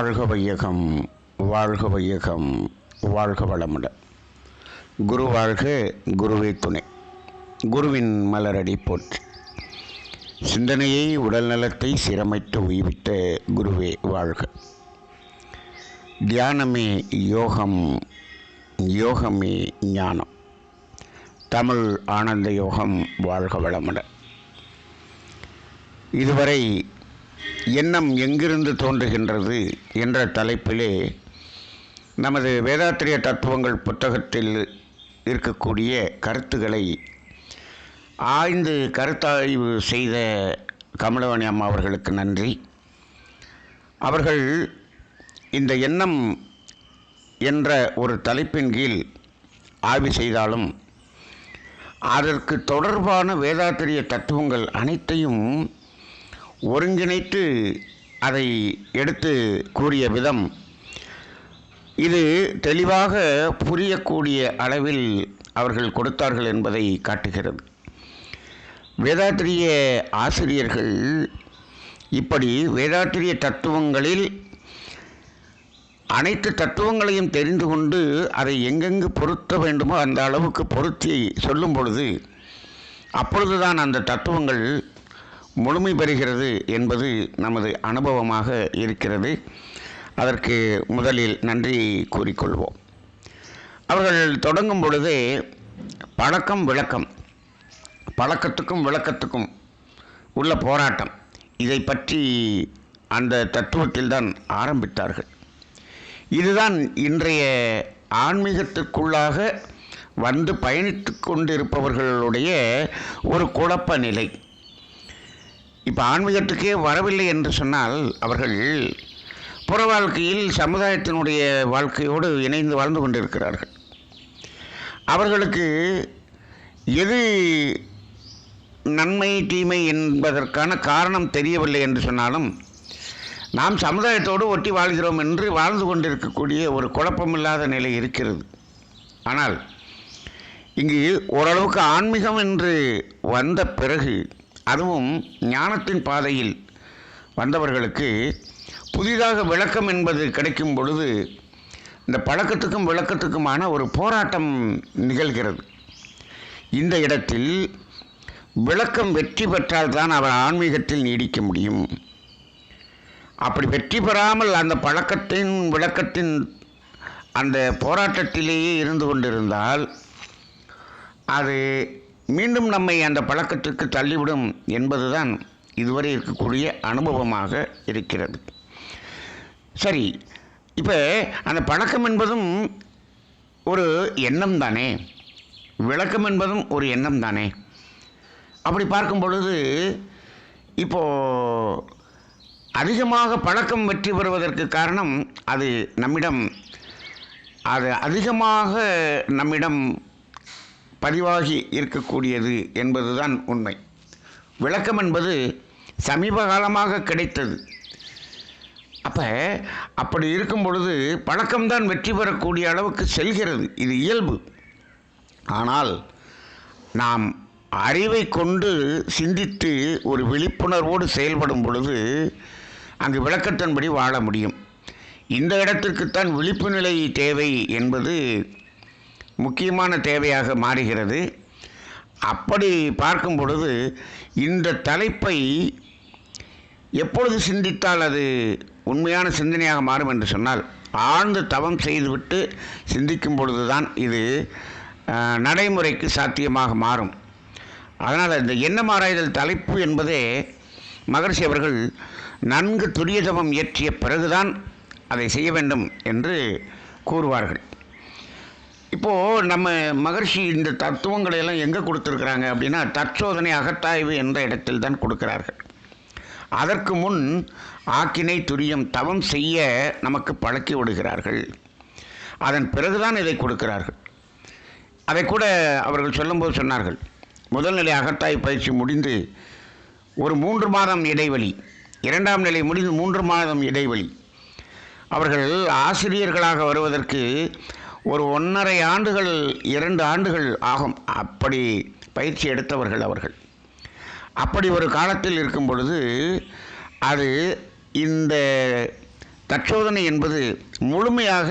வாழ்க வையகம் வாழ்க வையகம் வாழ்க வளமுடன் குரு வாழ்க குருவே துணை. குருவின் மலரடி போற்றி. சிந்தனையை உடல் நலத்தை சீரமைத்து உய்வித்த குருவே வாழ்க. தியானமே யோகம் யோகமே ஞானம். தமிழ் ஆனந்த யோகம் வாழ்க வளமுடன் இதுவரை எண்ணம் எங்கிருந்து தோன்றுகின்றது என்ற தலைப்பிலே நமது வேதாத்திரிய தத்துவங்கள் புத்தகத்தில் இருக்கக்கூடிய கருத்துக்களை ஆய்ந்து கருத்தாய்வு செய்த கமலவாணி அம்மா அவர்களுக்கு நன்றி. அவர்கள் இந்த எண்ணம் என்ற ஒரு தலைப்பின் கீழ் ஆய்வு செய்தாலும் அதற்கு தொடர்பான வேதாத்திரிய தத்துவங்கள் அனைத்தையும் ஒருங்கிணைத்து அதை எடுத்து கூறிய விதம் இது தெளிவாக புரியக்கூடிய அளவில் அவர்கள் கொடுத்தார்கள் என்பதை காட்டுகிறது. வேதாத்திரிய ஆசிரியர்கள் இப்படி வேதாத்திரிய தத்துவங்களில் அனைத்து தத்துவங்களையும் தெரிந்து கொண்டு அதை எங்கெங்கு பொருத்த வேண்டுமோ அந்த அளவுக்கு பொருத்தி சொல்லும் பொழுது அப்பொழுதுதான் அந்த தத்துவங்கள் முழுமை பெறுகிறது என்பது நமது அனுபவமாக இருக்கிறது. அதற்கு முதலில் நன்றி கூறிக்கொள்வோம். அவர்கள் தொடங்கும் பொழுதே பழக்கம் விளக்கம் பழக்கத்துக்கும் விளக்கத்துக்கும் உள்ள போராட்டம் இதை பற்றி அந்த தத்துவத்தில்தான் ஆரம்பித்தார்கள். இதுதான் இன்றைய ஆன்மீகத்திற்குள்ளாக வந்து பயணித்து கொண்டிருப்பவர்களுடைய ஒரு குழப்ப நிலை. இப்போ ஆன்மீகத்துக்கே வரவில்லை என்று சொன்னால் அவர்கள் புற வாழ்க்கையில் சமுதாயத்தினுடைய வாழ்க்கையோடு இணைந்து வாழ்ந்து கொண்டிருக்கிறார்கள். அவர்களுக்கு எது நன்மை தீமை என்பதற்கான காரணம் தெரியவில்லை என்று சொன்னாலும் நாம் சமுதாயத்தோடு ஒட்டி வாழ்கிறோம் என்று வாழ்ந்து கொண்டிருக்கக்கூடிய ஒரு குழப்பமில்லாத நிலை இருக்கிறது. ஆனால் இங்கு ஓரளவுக்கு ஆன்மீகம் என்று வந்த பிறகு அதுவும் ஞானத்தின் பாதையில் வந்தவர்களுக்கு புதிதாக விளக்கம் என்பது கிடைக்கும் பொழுது இந்த பழக்கத்துக்கும் விளக்கத்துக்குமான ஒரு போராட்டம் நிகழ்கிறது. இந்த இடத்தில் விளக்கம் வெற்றி பெற்றால் தான் அவர் ஆன்மீகத்தில் நீடிக்க முடியும். அப்படி வெற்றி பெறாமல் அந்த பழக்கத்தின் விளக்கத்தின் அந்த போராட்டத்திலேயே இருந்து கொண்டிருந்தால் அது மீண்டும் நம்மை அந்த பழக்கத்திற்கு தள்ளிவிடும் என்பதுதான் இதுவரை இருக்கக்கூடிய அனுபவமாக இருக்கிறது. சரி இப்போ அந்த பழக்கம் என்பதும் ஒரு எண்ணம் தானே? விளக்கம் என்பதும் ஒரு எண்ணம் தானே? அப்படி பார்க்கும் பொழுது இப்போது அதிகமாக பழக்கம் வெற்றி பெறுவதற்கு காரணம் அது நம்மிடம் அது அதிகமாக நம்மிடம் பதிவாகி இருக்கக்கூடியது என்பதுதான் உண்மை. விளக்கம் என்பது சமீப காலமாக கிடைத்தது. அப்போ அப்படி இருக்கும் பொழுது பழக்கம்தான் வெற்றி பெறக்கூடிய அளவுக்கு செல்கிறது. இது இயல்பு. ஆனால் நாம் அறிவை கொண்டு சிந்தித்து ஒரு விழிப்புணர்வோடு செயல்படும் பொழுது அங்கு விளக்கத்தின்படி வாழ முடியும். இந்த இடத்திற்குத்தான் விழிப்பு நிலை தேவை என்பது முக்கியமான தேவையாக மாறுகிறது. அப்படி பார்க்கும் பொழுது இந்த தலைப்பை எப்பொழுது சிந்தித்தால் அது உண்மையான சிந்தனையாக மாறும் என்று சொன்னால் ஆழ்ந்து தவம் செய்துவிட்டு சிந்திக்கும் பொழுதுதான் இது நடைமுறைக்கு சாத்தியமாக மாறும். அதனால் இந்த எண்ணம் ஆராய்தல் தலைப்பு என்பதே மகர்ஷி அவர்கள் நன்கு துரிய தவம் இயற்றிய பிறகுதான் அதை செய்ய வேண்டும் என்று கூறுவார்கள். இப்போது நம்ம மகர்ஷி இந்த தத்துவங்களை எல்லாம் எங்கே கொடுத்துருக்குறாங்க அப்படின்னா தற்சோதனை அகத்தாய்வு என்ற இடத்தில் தான் கொடுக்கிறார்கள். அதற்கு முன் ஆக்கினை துரியம் தவம் செய்ய நமக்கு பழக்கி விடுகிறார்கள். அதன் பிறகுதான் இதை கொடுக்கிறார்கள். அதை கூட அவர்கள் சொல்லும்போது சொன்னார்கள் முதல் நிலை அகத்தாய் பயிற்சி முடிந்து ஒரு மூன்று மாதம் இடைவெளி இரண்டாம் நிலை முடிந்து மூன்று மாதம் இடைவெளி. அவர்கள் ஆசிரியர்களாக வருவதற்கு ஒரு ஒன்றரை ஆண்டுகள் இரண்டு ஆண்டுகள் ஆகும். அப்படி பயிற்சி எடுத்தவர்கள் அவர்கள். அப்படி ஒரு காலத்தில் இருக்கும் பொழுது அது இந்த தற்சோதனை என்பது முழுமையாக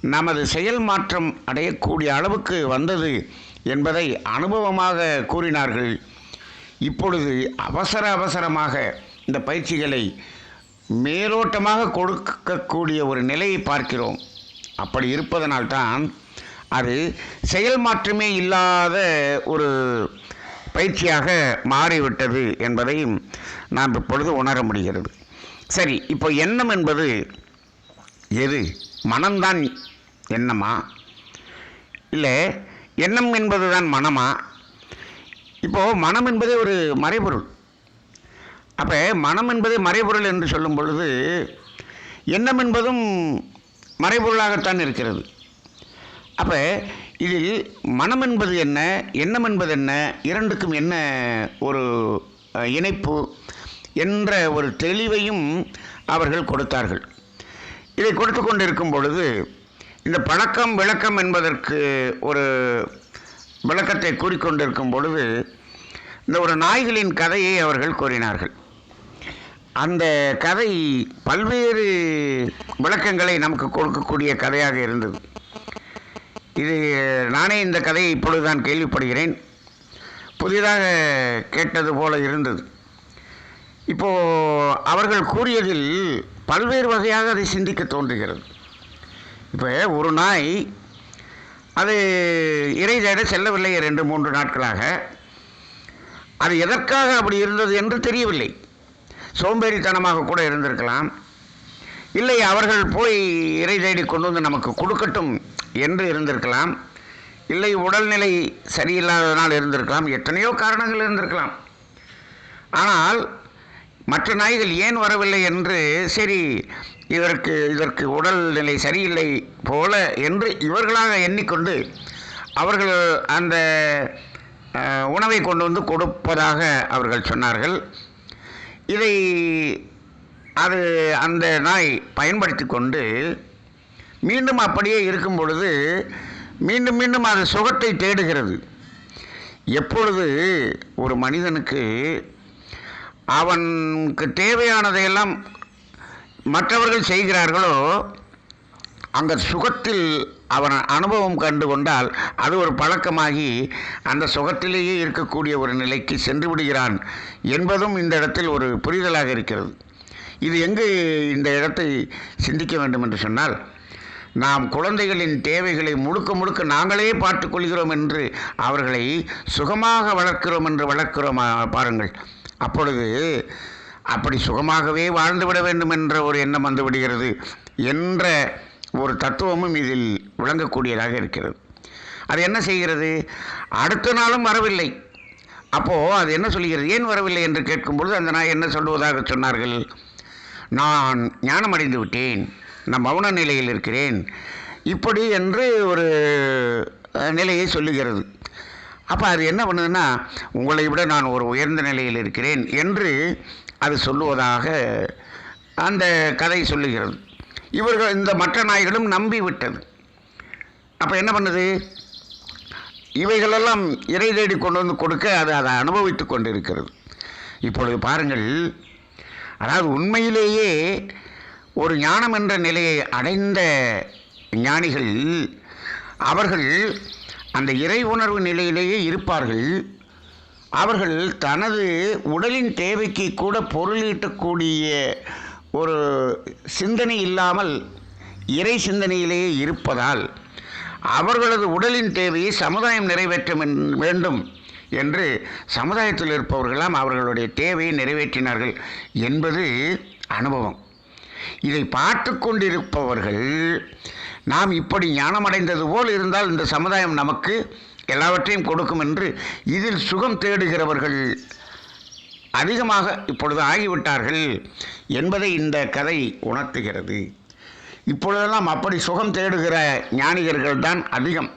நமது செயல் மாற்றம் அடையக்கூடிய அளவுக்கு வந்தது என்பதை அனுபவமாக கூறினார்கள். இப்பொழுது அவசர அவசரமாக இந்த பயிற்சிகளை மேலோட்டமாக கொடுக்கக்கூடிய ஒரு நிலையை பார்க்கிறோம். அப்படி இருப்பதனால்தான் அது செயல் மாற்றமே இல்லாத ஒரு பயிற்சியாக மாறிவிட்டது என்பதையும் நாம் இப்பொழுது உணர முடிகிறது. சரி இப்போ எண்ணம் என்பது எது? மனம்தான் எண்ணமா? இல்லை எண்ணம் என்பது தான் மனமா? இப்போது மனம் என்பதே ஒரு மறைபொருள். அப்போ மனம் என்பதே மறைபொருள் என்று சொல்லும் பொழுது எண்ணம் என்பதும் மறைபொருளாகத்தான் இருக்கிறது. அப்போ இதில் மனம் என்பது என்ன எண்ணம் என்பது என்ன இரண்டுக்கும் என்ன ஒரு இணைப்பு என்ற ஒரு தெளிவையும் அவர்கள் கொடுத்தார்கள். இதை கொடுத்து கொண்டிருக்கும் பொழுது இந்த பழக்கம் விளக்கம் என்பதற்கு ஒரு விளக்கத்தை கூறிக்கொண்டிருக்கும் பொழுது இந்த ஒரு நாய்களின் கதையை அவர்கள் கூறினார்கள். அந்த கதை பல்வேறு விளக்கங்களை நமக்கு கொடுக்கக்கூடிய கதையாக இருந்தது. இது நானே இந்த கதையை இப்பொழுதுதான் கேள்விப்படுகிறேன். புதிதாக கேட்டது போல இருந்தது. இப்போது அவர்கள் கூறியதில் பல்வேறு வகையாக அதை சிந்திக்க தோன்றுகிறது. இப்போ ஒரு நாய் அது இறை தேட செல்லவில்லை ரெண்டு மூன்று நாட்களாக. அது எதற்காக அப்படி இருந்தது என்று தெரியவில்லை. சோம்பேறித்தனமாக கூட இருந்திருக்கலாம். இல்லை அவர்கள் போய் இறை தேடி கொண்டு வந்து நமக்கு கொடுக்கட்டும் என்று இருந்திருக்கலாம். இல்லை உடல்நிலை சரியில்லாததனால் இருந்திருக்கலாம். எத்தனையோ காரணங்கள் இருந்திருக்கலாம். ஆனால் மற்ற நாய்கள் ஏன் வரவில்லை என்று சரி இதற்கு இதற்கு உடல்நிலை சரியில்லை போல என்று இவர்களாக எண்ணிக்கொண்டு அவர்கள் அந்த உணவை கொண்டு வந்து கொடுப்பதாக அவர்கள் சொன்னார்கள். இதை அது அந்த நாய் பயன்படுத்தி கொண்டு மீண்டும் அப்படியே இருக்கும் பொழுது மீண்டும் மீண்டும் அது சுகத்தை தேடுகிறது. எப்பொழுது ஒரு மனிதனுக்கு அவனுக்கு தேவையானதையெல்லாம் மற்றவர்கள் செய்கிறார்களோ அந்த சுகத்தில் அவன் அனுபவம் கண்டு கொண்டால் அது ஒரு பழக்கமாகி அந்த சுகத்திலேயே இருக்கக்கூடிய ஒரு நிலைக்கு சென்று விடுகிறான் என்பதும் இந்த இடத்தில் ஒரு புரிதலாக இருக்கிறது. இது எங்கு இந்த இடத்தை சிந்திக்க வேண்டும் என்று சொன்னால் நாம் குழந்தைகளின் தேவைகளை முழுக்க முழுக்க நாங்களே பார்த்துக்கொள்கிறோம் என்று அவர்களை சுகமாக வளர்க்கிறோம் என்று வளர்க்கிறோம் பாருங்கள். அப்பொழுது அப்படி சுகமாகவே வாழ்ந்துவிட வேண்டும் என்ற ஒரு எண்ணம் வந்துவிடுகிறது என்ற ஒரு தத்துவமும் இதில் விளங்கக்கூடியதாக இருக்கிறது. அது என்ன செய்கிறது? அடுத்த நாளும் வரவில்லை. அப்போது அது என்ன சொல்கிறது? ஏன் வரவில்லை என்று கேட்கும்பொழுது அந்த நாய் என்ன சொல்வதாக சொன்னார்கள்? நான் ஞானம் அடைந்து விட்டேன். நான் மௌன நிலையில் இருக்கிறேன். இப்படி என்று ஒரு நிலையை சொல்லுகிறது. அப்போ அது என்ன பண்ணுதுன்னா உங்களை விட நான் ஒரு உயர்ந்த நிலையில் இருக்கிறேன் என்று அது சொல்லுவதாக அந்த கதை சொல்லுகிறது. இவர்கள் இந்த மற்ற நாய்களும் நம்பிவிட்டது. அப்போ என்ன பண்ணுது? இவைகளெல்லாம் இறை தேடி கொண்டு வந்து கொடுக்க அது அதை அனுபவித்து கொண்டிருக்கிறது. இப்பொழுது பாருங்கள் அதாவது உண்மையிலேயே ஒரு ஞானம் என்ற நிலையை அடைந்த ஞானிகள் அவர்கள் அந்த இறை உணர்வு நிலையிலேயே இருப்பார்கள். அவர்கள் தனது உடலின் தேவைக்கு கூட பொருளீட்டக்கூடிய ஒரு சிந்தனை இல்லாமல் இறை சிந்தனையிலேயே இருப்பதால் அவர்களது உடலின் தேவையை சமுதாயம் நிறைவேற்ற வேண்டும் என்று சமுதாயத்தில் இருப்பவர்களாம் அவர்களுடைய தேவையை நிறைவேற்றினார்கள் என்பது அனுபவம். இதை பார்த்து கொண்டிருப்பவர்கள் நாம் இப்படி ஞானமடைந்தது போல் இருந்தால் இந்த சமுதாயம் நமக்கு எல்லாவற்றையும் கொடுக்கும் என்று இதில் சுகம் தேடுகிறவர்கள் அதிகமாக இப்பொழுது ஆகிவிட்டார்கள் என்பதை இந்த கதை உணர்த்துகிறது. இப்பொழுதெல்லாம் அப்படி சுகம் தேடுகிற ஞானிகர்கள் தான் அதிகம்.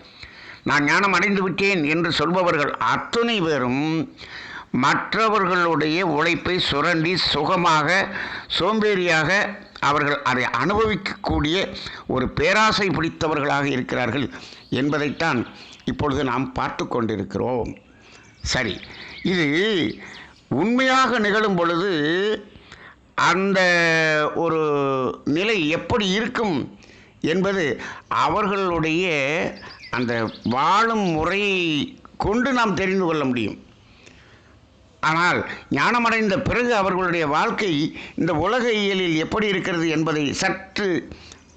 நான் ஞானம் அடைந்து விட்டேன் என்று சொல்பவர்கள் அத்தனை பேரும் மற்றவர்களுடைய உழைப்பை சுரண்டி சுகமாக சோம்பேறியாக அவர்கள் அதை அனுபவிக்கக்கூடிய ஒரு பேராசை பிடித்தவர்களாக இருக்கிறார்கள் என்பதைத்தான் இப்பொழுது நாம் பார்த்து கொண்டிருக்கிறோம். சரி இது உண்மையாக நிகழும் பொழுது அந்த ஒரு நிலை எப்படி இருக்கும் என்பது அவர்களுடைய அந்த வாழும் முறையை கொண்டு நாம் தெரிந்து கொள்ள முடியும். ஆனால் ஞானமடைந்த பிறகு அவர்களுடைய வாழ்க்கை இந்த உலக இயலில் எப்படி இருக்கிறது என்பதை சற்று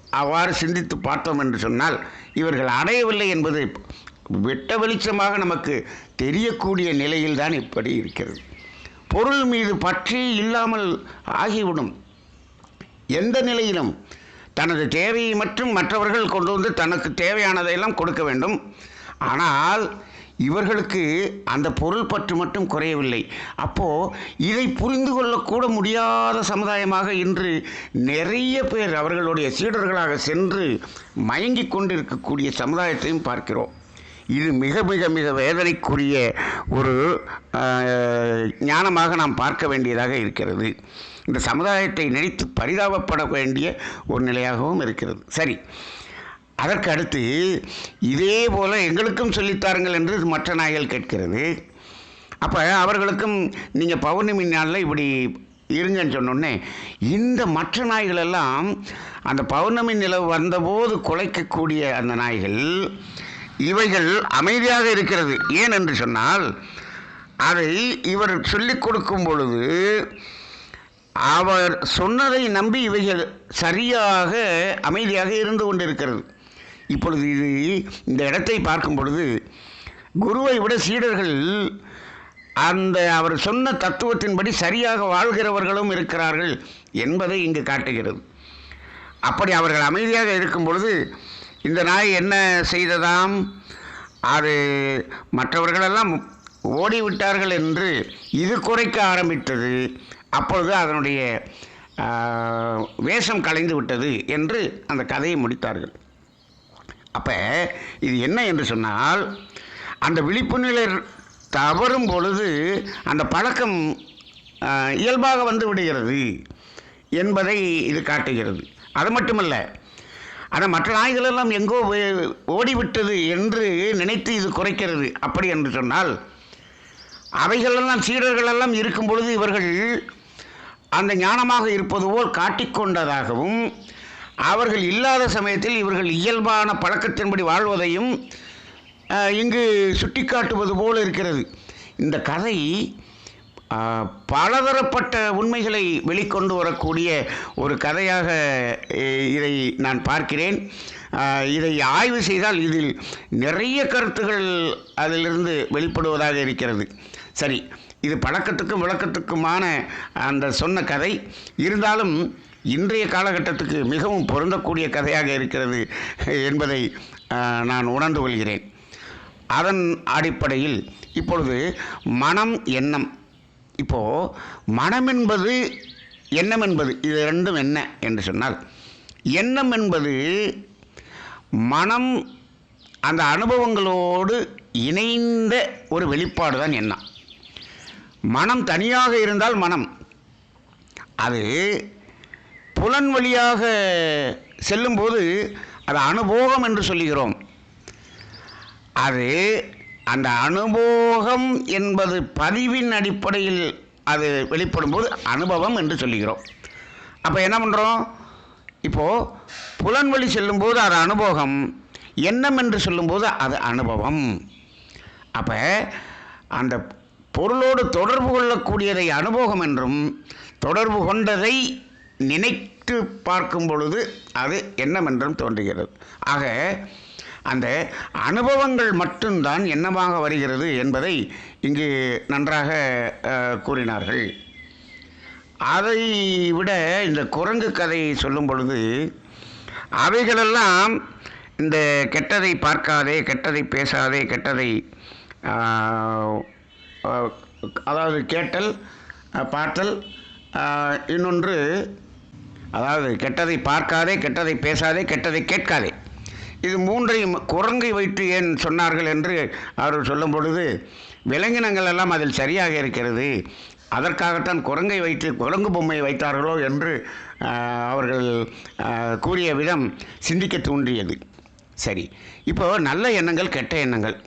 அவ்வாறு சிந்தித்து பார்த்தோம் என்று சொன்னால் இவர்கள் அடையவில்லை என்பது வெட்ட வெளிச்சமாக நமக்கு தெரியக்கூடிய நிலையில்தான் இப்படி இருக்கிறது. பொருள் மீது பற்றி இல்லாமல் ஆகிவிடும். எந்த நிலையிலும் தனது தேவையை மற்றும் மற்றவர்கள் கொண்டு வந்து தனக்கு தேவையானதையெல்லாம் கொடுக்க வேண்டும். ஆனால் இவர்களுக்கு அந்த பொருள் பற்று மட்டும் குறையவில்லை. அப்போது இதை புரிந்து கொள்ளக்கூட முடியாத சமுதாயமாக இன்று நிறைய பேர் அவர்களுடைய சீடர்களாக சென்று மயங்கிக் கொண்டிருக்கக்கூடிய சமுதாயத்தையும் பார்க்கிறோம். இது மிக மிக மிக வேதனைக்குரிய ஒரு ஞானமாக நாம் பார்க்க வேண்டியதாக இருக்கிறது. இந்த சமுதாயத்தை நினைத்து பரிதாபப்பட வேண்டிய ஒரு நிலையாகவும் இருக்கிறது. சரி. அதற்கு அடுத்து இதே போல் எங்களுக்கும் சொல்லித்தாருங்கள் என்று மற்ற நாய்கள் கேட்கிறது. அப்போ அவர்களுக்கும் நீங்கள் பௌர்ணமி நாளில் இப்படி இருங்கன்னு சொன்னோடனே இந்த மற்ற நாய்கள் எல்லாம் அந்த பௌர்ணமி நிலவு வந்தபோது குலைக்கக்கூடிய அந்த நாய்கள் இவைகள் அமைதியாக இருக்கிறது. ஏன் என்று சொன்னால் அதை இவர் சொல்லிக் கொடுக்கும் பொழுது அவர் சொன்னதை நம்பி இவைகள் சரியாக அமைதியாக இருந்து கொண்டிருக்கிறது. இப்பொழுது இது இந்த இடத்தை பார்க்கும் பொழுது குருவை விட சீடர்கள் அந்த அவர் சொன்ன தத்துவத்தின்படி சரியாக வாழ்கிறவர்களும் இருக்கிறார்கள் என்பதை இங்கு காட்டுகிறது. அப்படி அவர்கள் அமைதியாக இருக்கும் பொழுது இந்த நாய் என்ன செய்ததாம்? அது மற்றவர்களெல்லாம் ஓடிவிட்டார்கள் என்று இது குறைக்க ஆரம்பித்தது. அப்பொழுது அதனுடைய வேஷம் கலைந்து விட்டது என்று அந்த கதையை முடித்தார்கள். அப்போ இது என்ன என்று சொன்னால் அந்த விழிப்பு நிலை தவறும் பொழுது அந்த பழக்கம் இயல்பாக வந்து விடுகிறது என்பதை இது காட்டுகிறது. அது மட்டுமல்ல ஆனால் மற்ற நாய்கள் எல்லாம் எங்கோ ஓடிவிட்டது என்று நினைத்து இது குறைக்கிறது. அப்படி என்று சொன்னால் அவைகளெல்லாம் சீடர்களெல்லாம் இருக்கும் பொழுது இவர்கள் அந்த ஞானமாக இருப்பது போல் காட்டிக்கொண்டதாகவும் அவர்கள் இல்லாத சமயத்தில் இவர்கள் இயல்பான பழக்கத்தின்படி வாழ்வதையும் இங்கு சுட்டிக்காட்டுவது போல் இருக்கிறது. இந்த கதை பலதரப்பட்ட உண்மைகளை வெளிக்கொண்டு வரக்கூடிய ஒரு கதையாக இதை நான் பார்க்கிறேன். இதை ஆய்வு செய்தால் இதில் நிறைய கருத்துகள் அதிலிருந்து வெளிப்படுவதாக இருக்கிறது. சரி இது பழக்கத்துக்கும் விளக்கத்துக்குமான அந்த சொன்ன கதை. இருந்தாலும் இன்றைய காலகட்டத்துக்கு மிகவும் பொருந்தக்கூடிய கதையாக இருக்கிறது என்பதை நான் உணர்ந்து கொள்கிறேன். அதன் அடிப்படையில் இப்பொழுது மனம் எண்ணம் இப்போது மனம் என்பது எண்ணம் என்பது இது ரெண்டும் என்ன என்று சொன்னால் எண்ணம் என்பது மனம் அந்த அனுபவங்களோடு இணைந்த ஒரு வெளிப்பாடு தான் எண்ணம். மனம் தனியாக இருந்தால் மனம். அது புலன் வழியாக செல்லும்போது அது அனுபோகம் என்று சொல்லுகிறோம். அது அந்த அனுபோகம் என்பது பதிவின் அடிப்படையில் அது வெளிப்படும்போது அனுபவம் என்று சொல்லுகிறோம். அப்போ என்ன பண்ணுறோம் இப்போது புலன்வழி செல்லும்போது அது அனுபவம் எண்ணம் என்று சொல்லும்போது அது அனுபவம். அப்போ அந்த பொருளோடு தொடர்பு கொள்ளக்கூடியதை அனுபவம் என்றும் தொடர்பு கொண்டதை நினைத்து பார்க்கும் பொழுது அது எண்ணம் என்றும் தோன்றுகிறது. ஆக அந்த அனுபவங்கள் மட்டும்தான் என்னவாக வருகிறது என்பதை இங்கு நன்றாக கூறினார்கள். அதை விட இந்த குரங்கு கதையை சொல்லும் பொழுது அவைகளெல்லாம் இந்த கெட்டதை பார்க்காதே கெட்டதை பேசாதே கெட்டதை அதாவது கேட்டல் பார்த்தல் இன்னொன்று அதாவது கெட்டதை பார்க்காதே கெட்டதை பேசாதே கெட்டதை கேட்காதே. இது மூன்றையும் குரங்கை வைத்து ஏன் சொன்னார்கள் என்று அவர்கள் சொல்லும் பொழுது விலங்கினங்கள் எல்லாம் அதில் சரியாக இருக்கிறது அதற்காகத்தான் குரங்கை வைத்து குரங்கு பொம்மை வைத்தார்களோ என்று அவர்கள் கூறிய விதம் சிந்திக்க தூண்டியது. சரி இப்போ நல்ல எண்ணங்கள் கெட்ட எண்ணங்கள்.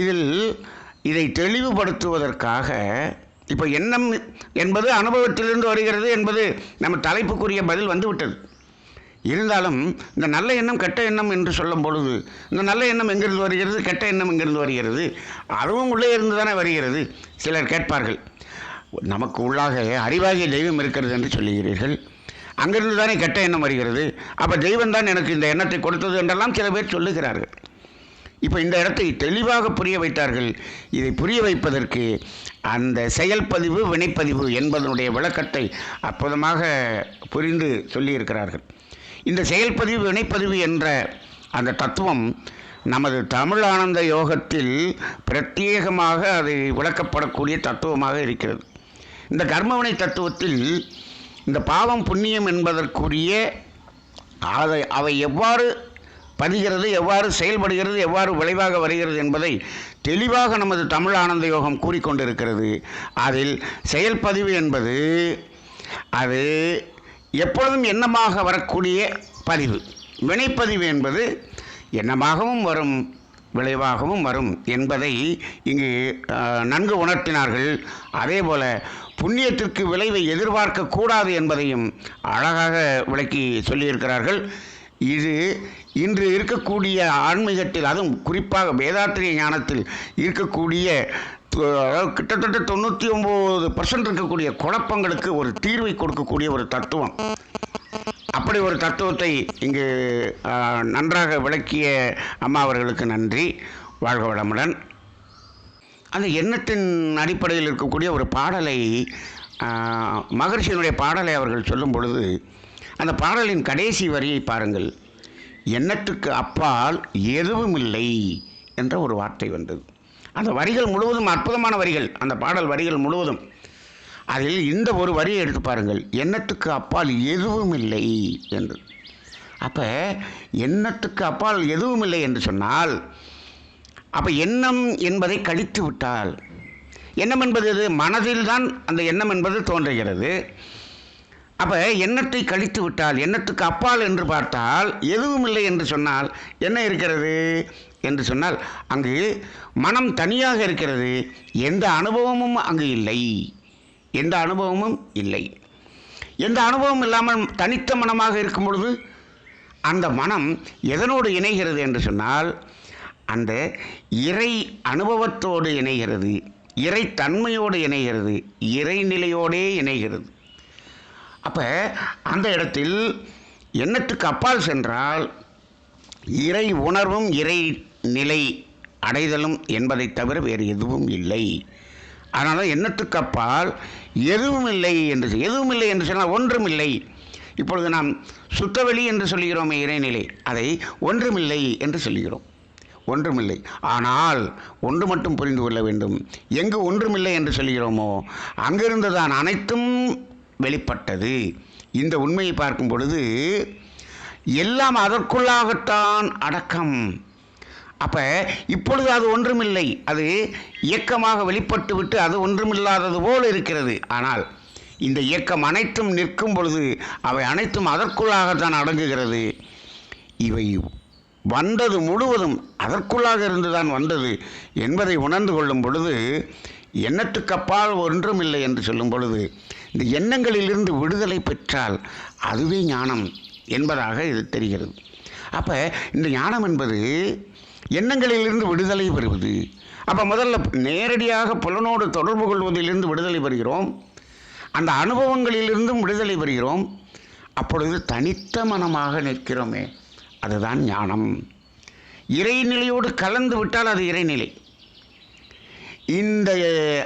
இதில் இதை தெளிவுபடுத்துவதற்காக இப்போ எண்ணம் என்பது அனுபவத்திலிருந்து வருகிறது என்பது நம்ம தலைப்புக்குரிய பதில் வந்துவிட்டது. இருந்தாலும் இந்த நல்ல எண்ணம் கெட்ட எண்ணம் என்று சொல்லும் பொழுது இந்த நல்ல எண்ணம் எங்கிருந்து வருகிறது கெட்ட எண்ணம் எங்கிருந்து வருகிறது அதுவும் உள்ளே இருந்து தானே வருகிறது சிலர் கேட்பார்கள். நமக்கு உள்ளாக அறிவாகிய தெய்வம் இருக்கிறது என்று சொல்லுகிறீர்கள். அங்கிருந்து தானே கெட்ட எண்ணம் வருகிறது. அப்போ தெய்வம் தான் எனக்கு இந்த எண்ணத்தை கொடுத்தது என்றெல்லாம் சில பேர் சொல்லுகிறார்கள். இப்போ இந்த இடத்தை தெளிவாக புரிய வைத்தார்கள். இதை புரிய வைப்பதற்கு அந்த செயல்பதிவு வினைப்பதிவு என்பதனுடைய விளக்கத்தை அற்புதமாக புரிந்து சொல்லியிருக்கிறார்கள். இந்த செயல்பதிவு வினைப்பதிவு என்ற அந்த தத்துவம் நமது தமிழ் ஆனந்த யோகத்தில் பிரத்யேகமாக அது விளக்கப்படக்கூடிய தத்துவமாக இருக்கிறது. இந்த கர்மவினை தத்துவத்தில் இந்த பாவம் புண்ணியம் என்பதற்குரிய அதை அவை எவ்வாறு பதிகிறது எவ்வாறு செயல்படுகிறது எவ்வாறு விளைவாக வருகிறது என்பதை தெளிவாக நமது தமிழ் ஆனந்த யோகம் கூறிக்கொண்டிருக்கிறது. அதில் செயல்பதிவு என்பது அது எப்பொழுதும் எண்ணமாக வரக்கூடிய பதிவு. வினைப்பதிவு என்பது எண்ணமாகவும் வரும் விளைவாகவும் வரும் என்பதை இங்கு நன்கு உணர்த்தினார்கள். அதே போல புண்ணியத்திற்கு விளைவை எதிர்பார்க்கக்கூடாது என்பதையும் அழகாக விளக்கி சொல்லியிருக்கிறார்கள். இது இன்று இருக்கக்கூடிய ஆன்மீகத்தில் அதுவும் குறிப்பாக வேதாத்திரிய ஞானத்தில் இருக்கக்கூடிய அதாவது கிட்டத்தட்ட தொண்ணூற்றி ஒம்பது பர்சன்ட் இருக்கக்கூடிய குழப்பங்களுக்கு ஒரு தீர்வை கொடுக்கக்கூடிய ஒரு தத்துவம். அப்படி ஒரு தத்துவத்தை இங்கு நன்றாக விளக்கிய அம்மா அவர்களுக்கு நன்றி. வாழ்க வளமுடன். அந்த எண்ணத்தின் அடிப்படையில் இருக்கக்கூடிய ஒரு பாடலை மகர்ஷியினுடைய பாடலை அவர்கள் சொல்லும் பொழுது அந்த பாடலின் கடைசி வரியை பாருங்கள். எண்ணத்துக்கு அப்பால் எதுவும் இல்லை என்ற ஒரு வார்த்தை வந்தது. அந்த வரிகள் முழுவதும் அற்புதமான வரிகள். அந்த பாடல் வரிகள் முழுவதும். அதில் இந்த ஒரு வரியை எடுத்து பாருங்கள். எண்ணத்துக்கு அப்பால் எதுவும் இல்லை என்று. அப்போ எண்ணத்துக்கு அப்பால் எதுவும் இல்லை என்று சொன்னால் அப்போ எண்ணம் என்பதை கழித்து விட்டால் எண்ணம் என்பது எது? மனதில் தான் அந்த எண்ணம் என்பது தோன்றுகிறது. அப்போ எண்ணத்தை கழித்து விட்டால் எண்ணத்துக்கு அப்பால் என்று பார்த்தால் எதுவும் இல்லை என்று சொன்னால் என்ன இருக்கிறது? என்று சொன்னால் அங்கு மனம் தனியாக இருக்கிறது. எந்த அனுபவமும் அங்கு இல்லை. எந்த அனுபவமும் இல்லை. எந்த அனுபவம் இல்லாமல் தனித்த மனமாக இருக்கும் பொழுது அந்த மனம் எதனோடு இணைகிறது என்று சொன்னால் அந்த இறை அனுபவத்தோடு இணைகிறது. இறை தன்மையோடு இணைகிறது. இறைநிலையோடே இணைகிறது. அப்போ அந்த இடத்தில் எண்ணத்துக்கு அப்பால் சென்றால் இறை உணர்வும் இறை நிலை அடைதலும் என்பதை தவிர வேறு எதுவும் இல்லை. அதனால் எண்ணத்துக்கு அப்பால் எதுவும் இல்லை என்று எதுவும் இல்லை என்று சொன்னால் ஒன்றும் இல்லை இப்பொழுது நாம் சுத்தவெளி என்று சொல்கிறோமே இறைநிலை அதை ஒன்றுமில்லை என்று சொல்கிறோம். ஒன்றுமில்லை. ஆனால் ஒன்று மட்டும் புரிந்து கொள்ள வேண்டும். எங்கு ஒன்றுமில்லை என்று சொல்கிறோமோ அங்கிருந்து தான் அனைத்தும் வெளிப்பட்டது. இந்த உண்மையை பார்க்கும் பொழுது எல்லாம் அதற்குள்ளாகத்தான் அடக்கம். அப்போ இப்பொழுது அது ஒன்றுமில்லை. அது இயக்கமாக வெளிப்பட்டு விட்டு அது ஒன்றுமில்லாதது போல் இருக்கிறது. ஆனால் இந்த இயக்கம் அனைத்தும் நிற்கும் பொழுது அவை அனைத்தும் அதற்குள்ளாகத்தான் அடங்குகிறது. இவை வந்தது முழுவதும் அதற்குள்ளாக இருந்துதான் வந்தது என்பதை உணர்ந்து கொள்ளும் பொழுது எண்ணத்துக்கப்பால் ஒன்றும் இல்லை என்று சொல்லும் பொழுது இந்த எண்ணங்களிலிருந்து விடுதலை பெற்றால் அதுவே ஞானம் என்பதாக இது தெரிகிறது. அப்போ இந்த ஞானம் என்பது எண்ணங்களிலிருந்து விடுதலை பெறுவது. அப்போ முதல்ல நேரடியாக புலனோடு தொடர்பு கொள்வதிலிருந்து விடுதலை பெறுகிறோம். அந்த அனுபவங்களிலிருந்தும் விடுதலை பெறுகிறோம். அப்பொழுது தனித்த மனமாக நிற்கிறோமே. அதுதான் ஞானம். இறைநிலையோடு கலந்து விட்டால் அது இறைநிலை. இந்த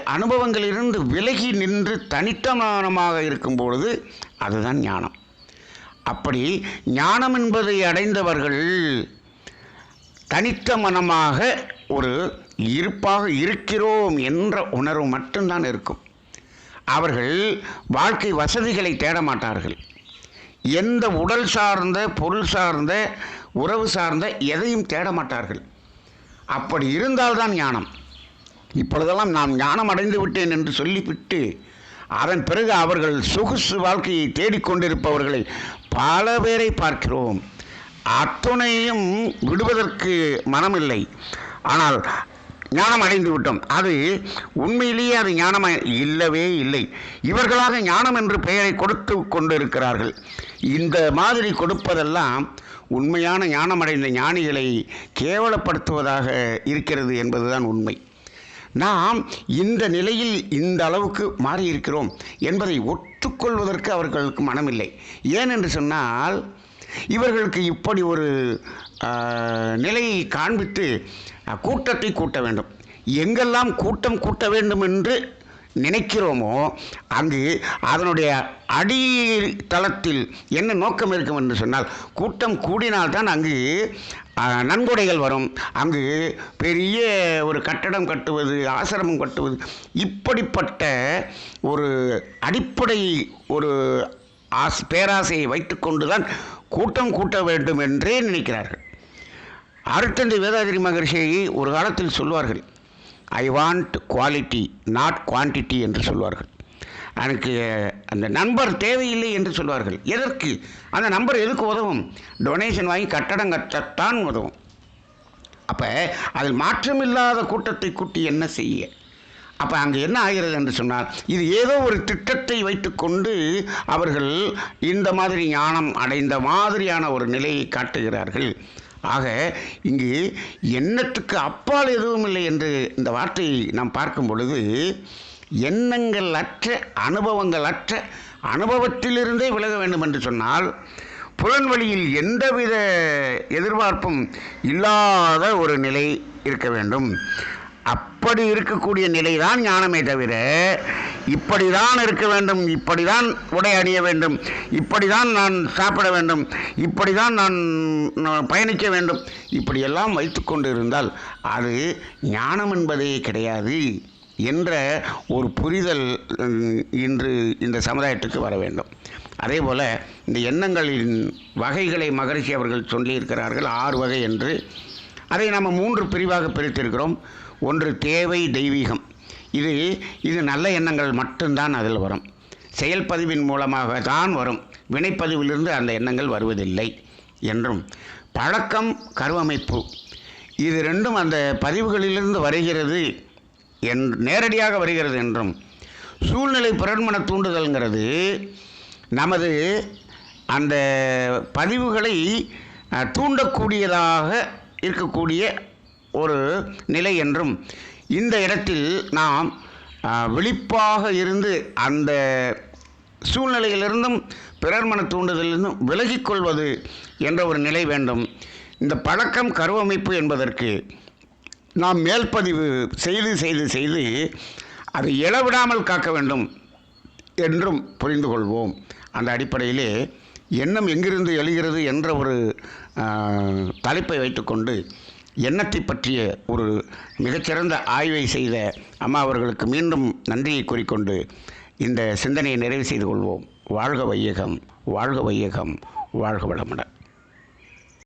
அனுபவங்களிலிருந்து விலகி நின்று தனித்த மனமாக இருக்கும் பொழுது அதுதான் ஞானம். அப்படி ஞானம் என்பதை அடைந்தவர்கள் தனித்த மனமாக ஒரு இருப்பாக இருக்கிறோம் என்ற உணர்வு மட்டும்தான் இருக்கும். அவர்கள் வாழ்க்கை வசதிகளை தேட மாட்டார்கள். எந்த உடல் சார்ந்த பொருள் சார்ந்த உறவு சார்ந்த எதையும் தேட மாட்டார்கள். அப்படி இருந்தால்தான் ஞானம். இப்பொழுதெல்லாம் நான் ஞானம் அடைந்து விட்டேன் என்று சொல்லிவிட்டு அதன் பிறகு அவர்கள் சொகுசு வாழ்க்கையை தேடிக்கொண்டிருப்பவர்களை பல பேரை பார்க்கிறோம். அத்துணையும் விடுவதற்கு மனமில்லை. ஆனால் ஞானம் அடைந்து விட்டோம் அது உண்மையிலேயே அது ஞானம் இல்லவே இல்லை. இவர்களாக ஞானம் என்று பெயரை கொடுத்து கொண்டிருக்கிறார்கள். இந்த மாதிரி கொடுப்பதெல்லாம் உண்மையான ஞானம் அடைந்த ஞானிகளை கேவலப்படுத்துவதாக இருக்கிறது என்பதுதான் உண்மை. நாம் இந்த நிலையில் இந்த அளவுக்கு மாறி இருக்கிறோம் என்பதை ஒத்துக்கொள்வதற்கு அவர்களுக்கு மனமில்லை. ஏனென்று சொன்னால் இவர்களுக்கு இப்படி ஒரு நிலையை காண்பித்து கூட்டத்தை கூட்ட வேண்டும். எங்கெல்லாம் கூட்டம் கூட்ட வேண்டும் என்று நினைக்கிறோமோ அங்கு அதனுடைய அடித்தளத்தில் என்ன நோக்கம் இருக்கும் என்று சொன்னால் கூட்டம் கூடினால்தான் அங்கு நன்கொடைகள் வரும். அங்கு பெரிய ஒரு கட்டடம் கட்டுவது ஆசிரமம் கட்டுவது இப்படிப்பட்ட ஒரு அடிப்படை ஒரு ஆஸ் பேராசையை வைத்துக்கொண்டு தான் கூட்டம் கூட்ட வேண்டும் என்றே நினைக்கிறார்கள். அருத்தந்தை வேதாதிரி மகர்ஷி ஒரு காலத்தில் சொல்வார்கள் I want quality not quantity என்று சொல்வார்கள். எனக்கு அந்த நம்பர் தேவையில்லை என்று சொல்வார்கள். எதற்கு? அந்த நம்பர் எதுக்கு உதவும்? டொனேஷன் வாங்கி கட்டடம் கட்டத்தான் உதவும். அப்போ அதில் மாற்றமில்லாத கூட்டத்தை கூட்டி என்ன செய்ய? அப்போ அங்கே என்ன ஆகிறது என்று சொன்னால் இது ஏதோ ஒரு திட்டத்தை வைத்துக்கொண்டு அவர்கள் இந்த மாதிரி ஞானம் அடைந்த மாதிரியான ஒரு நிலையை காட்டுகிறார்கள். ஆக இங்கு எண்ணத்துக்கு அப்பால் எதுவும் இல்லை என்று இந்த வார்த்தையை நாம் பார்க்கும் பொழுது எண்ணங்கள் அற்ற அனுபவங்கள் அற்ற அனுபவத்திலிருந்தே விலக வேண்டும் என்று சொன்னால் புலன்வழியில் எந்தவித எதிர்பார்ப்பும் இல்லாத ஒரு நிலை இருக்க வேண்டும். அப்படி இருக்கக்கூடிய நிலைதான் ஞானமே தவிர இப்படி தான் இருக்க வேண்டும் இப்படி தான் உடை அணிய வேண்டும் இப்படி தான் நான் சாப்பிட வேண்டும் இப்படி தான் நான் பயணிக்க வேண்டும் இப்படியெல்லாம் வைத்துக்கொண்டு இருந்தால் அது ஞானம் என்பதே கிடையாது என்ற ஒரு புரிதல் இன்று இந்த சமுதாயத்துக்கு வர வேண்டும். அதே போல் இந்த எண்ணங்களின் வகைகளை மகரிஷி அவர்கள் சொல்லியிருக்கிறார்கள் ஆறு வகை என்று. அதை நம்ம மூன்று பிரிவாக பிரித்திருக்கிறோம். ஒன்று தேவை தெய்வீகம். இது இது நல்ல எண்ணங்கள் மட்டும்தான் அதில் வரும். செயல்பதிவின் மூலமாக தான் வரும். வினைப்பதிவிலிருந்து அந்த எண்ணங்கள் வருவதில்லை என்றும். பழக்கம் கருவமைப்பு இது ரெண்டும் அந்த பதிவுகளிலிருந்து வருகிறது என் நேரடியாக வருகிறது என்றும். சூழ்நிலை பிறன்மன தூண்டுதல்ங்கிறது நமது அந்த பதிவுகளை தூண்டக்கூடியதாக இருக்கக்கூடிய ஒரு நிலை என்றும் இந்த இடத்தில் நாம் விழிப்பாக இருந்து அந்த சூழ்நிலையிலிருந்தும் பிறர் மன தூண்டுதலிருந்தும் விலகிக்கொள்வது என்ற ஒரு நிலை வேண்டும். இந்த பழக்கம் கருவமைப்பு என்பதற்கு நாம் மேல்பதிவு செய்து செய்து செய்து அதை இழவிடாமல் காக்க வேண்டும் என்றும் புரிந்து கொள்வோம். அந்த அடிப்படையிலே எண்ணம் எங்கிருந்து எழுகிறது என்ற ஒரு தலைப்பை வைத்துக்கொண்டு எண்ணத்தை பற்றிய ஒரு மிகச்சிறந்த ஆய்வை செய்த அம்மா அவர்களுக்கு மீண்டும் நன்றியை கூறிக்கொண்டு இந்த சிந்தனையை நிறைவு செய்து கொள்வோம். வாழ்க வையகம் வாழ்க வையகம் வாழ்க வளமுடன்.